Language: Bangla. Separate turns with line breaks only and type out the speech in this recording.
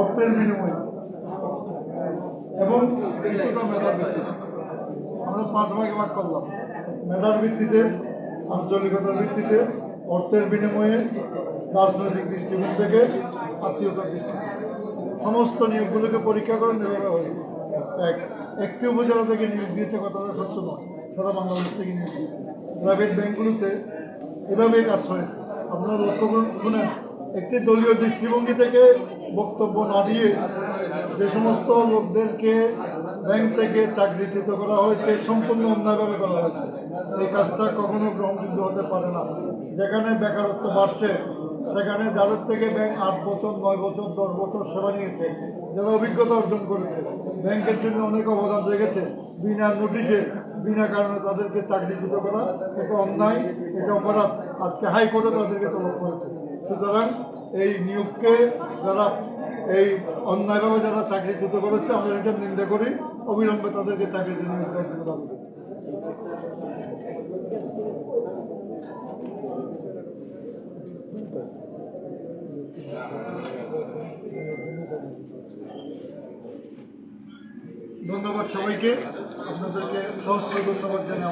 অর্থের বিনিময়ে। এবং মেধার ভিত্তিতে। আমরা পাঁচ ভাগে ভাগ করলাম। মেধার ভিত্তিতে, আঞ্চলিকতার ভিত্তিতে, অর্থের বিনিময়ে, রাজনৈতিক দৃষ্টিকোণ থেকে, আত্মীয়তার দৃষ্টিকোণ সমস্ত নিয়োগগুলোকে পরীক্ষা করে নেওয়া হয়েছে এক, একটি উপজেলা থেকে নিয়োগ দিয়েছে কথাটা সত্য নয়। সারা বাংলাদেশ থেকে নিয়োগ দিয়েছে। প্রাইভেট ব্যাংকগুলোতে এভাবেই কাজ হয়েছে। আপনারা লক্ষ্য করুন, শুনেন। একটি দলীয় দৃষ্টিভঙ্গি থেকে বক্তব্য না দিয়ে যে সমস্ত লোকদেরকে ব্যাংক থেকে চাকরিচ্যুত করা হয়েছে, সম্পূর্ণ অন্যায়ভাবে করা হয়েছে। এই কাজটা কখনো গ্রহণযোগ্য হতে পারে না। যেখানে বেকারত্ব বাড়ছে, সেখানে যাদের থেকে ব্যাংক আট বছর, নয় বছর, দশ বছর সেবা নিয়েছে, যারা অভিজ্ঞতা অর্জন করেছে, ব্যাংকের জন্য অনেক অবদান রেখেছে, বিনা নোটিশে, বিনা কারণে তাদেরকে চাকরিচ্যুত করা, এটা অন্যায়, এটা অপরাধ। আজকে হাইকোর্টে তাদেরকে তলব করেছে। সুতরাং এই নিয়োগকে যারা এই অন্যায়ভাবে যারা চাকরিচ্যুত করেছে, আমরা এটা নিন্দা করি, অবিলম্বে তাদেরকে চাকরিতে নিয়োগ দেওয়ার। ধন্যবাদ সবাইকে আপনাদেরকে সহস্র ধন্যবাদ জানাই